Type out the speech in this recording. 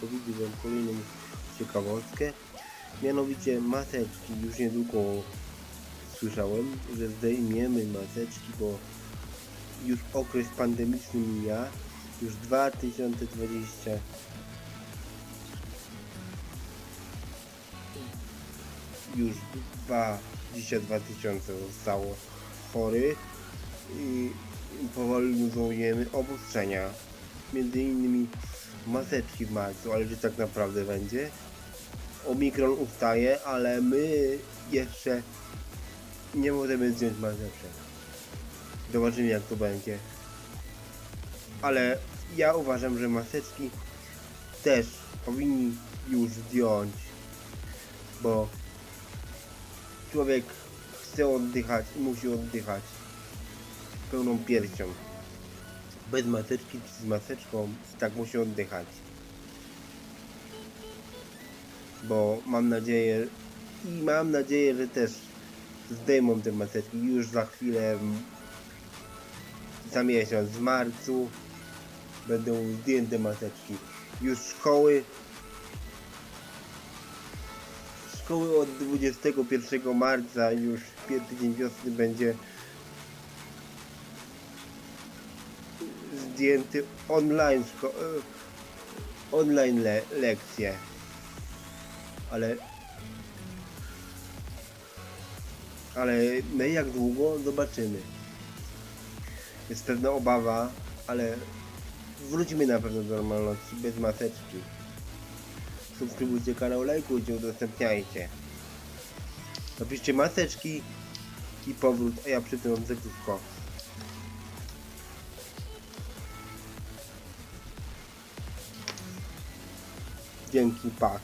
powiedzieć wam kolejną ciekawostkę. Mianowicie maseczki już niedługo słyszałem, że zdejmiemy maseczki, bo już okres pandemiczny mija. Już 2020 już 22 tysiące zostało chorych i i powoli luzujemy obostrzenia. Między innymi maseczki w marcu, ale czy tak naprawdę będzie? Omikron ustaje, ale my jeszcze nie możemy zdjąć maseczek. Zobaczymy jak to będzie. Ale ja uważam, że maseczki też powinni już zdjąć, bo człowiek chce oddychać i musi oddychać pełną piersią. Bez maseczki czy z maseczką tak musi oddychać. Bo mam nadzieję i mam nadzieję, że też zdejmą te maseczki już za chwilę m, za miesiąc w marcu będą zdjęte maseczki. Już szkoły szkoły od 21 marca już pierwszy dzień wiosny będzie zdjęty online e, online le- lekcje. Ale ale na jak długo zobaczymy. Jest pewna obawa, ale wrócimy na pewno do normalności bez maseczki. Subskrybujcie kanał, lajkujcie, udostępniajcie. Napiszcie maseczki i powrót, a ja przy tym Dzięki, pa.